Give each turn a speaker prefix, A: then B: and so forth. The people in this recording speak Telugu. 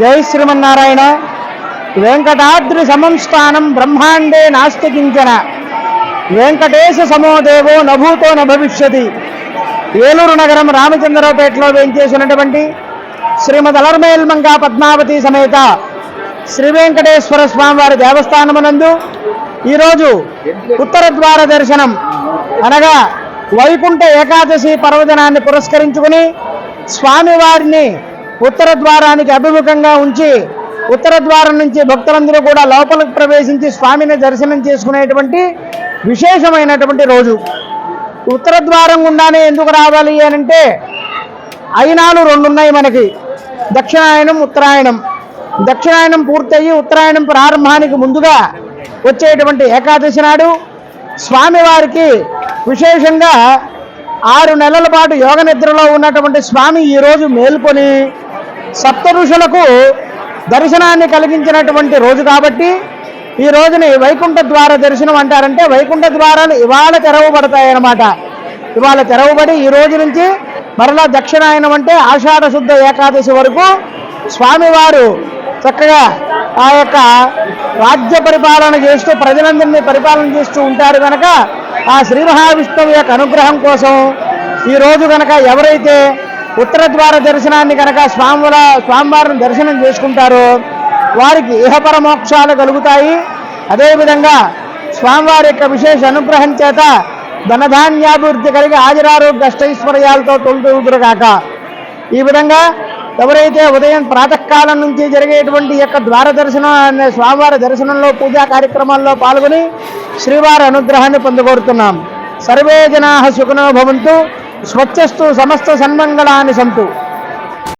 A: జై శ్రీమన్నారాయణ. వెంకటాద్రి సమంస్థానం బ్రహ్మాండే నాస్తి కించన. వెంకటేశ సమోదేవో నభూతో నభవిష్యతి భవిష్యతి. ఏలూరు నగరం రామచంద్రపేటలో వేయించేసినటువంటి శ్రీమద్ అలర్మేల్మంగా పద్మావతి సమేత శ్రీ వెంకటేశ్వర స్వామివారి దేవస్థానమునందు ఈరోజు ఉత్తర ద్వార దర్శనం అనగా వైకుంఠ ఏకాదశి పర్వదినాన్ని పురస్కరించుకుని స్వామివారిని ఉత్తర ద్వారానికి అభిముఖంగా ఉంచి ఉత్తర ద్వారం నుంచి భక్తులందరూ కూడా లోపలికి ప్రవేశించి స్వామిని దర్శనం చేసుకునేటువంటి విశేషమైనటువంటి రోజు. ఉత్తర ద్వారం గుండానే ఎందుకు రావాలి అని అంటే అయినాలు రెండు ఉన్నాయి మనకి. దక్షిణాయనం ఉత్తరాయణం. దక్షిణాయనం పూర్తయి ఉత్తరాయణం ప్రారంభానికి ముందుగా వచ్చేటువంటి ఏకాదశి నాడు స్వామివారికి విశేషంగా ఆరు నెలల పాటు యోగ నిద్రలో ఉన్నటువంటి స్వామి ఈరోజు మేల్కొని సప్త ఋషులకు దర్శనాన్ని కలిగించినటువంటి రోజు కాబట్టి ఈ రోజుని వైకుంఠ ద్వార దర్శనం అంటారంటే వైకుంఠ ద్వారాలు ఇవాళ తెరవబడతాయన్నమాట. ఇవాళ తెరవబడి ఈ రోజు నుంచి మరలా దక్షిణాయనం అంటే ఆషాఢ శుద్ధ ఏకాదశి వరకు స్వామివారు చక్కగా ఆ యొక్క రాజ్య పరిపాలన చేస్తూ ప్రజలందరినీ పరిపాలన చేస్తూ ఉంటారు కనుక ఆ శ్రీ మహావిష్ణువు యొక్క అనుగ్రహం కోసం ఈ రోజు కనుక ఎవరైతే ఉత్తర ద్వార దర్శనాన్ని కనుక స్వాముల స్వామివారిని దర్శనం చేసుకుంటారో వారికి ఇహపర మోక్షాలు కలుగుతాయి. అదేవిధంగా స్వామివారి యొక్క విశేష అనుగ్రహం చేత ధనధాన్యాభివృద్ధి కలిగి ఆజరారోగ్య అష్టైశ్వర్యాలతో తొలుతురుగాక ఈ విధంగా ఎవరైతే ఉదయం ప్రాతకాలం నుంచి జరిగేటువంటి యొక్క ద్వార దర్శనం అనే స్వామివారి దర్శనంలో పూజా కార్యక్రమాల్లో పాల్గొని శ్రీవారి అనుగ్రహాన్ని పొందగోరుతున్నాం సర్వే జనా సుఖనో భవంతు. స్వచ్ఛస్తు సమస్త సన్మంగళాన్ని సంతు.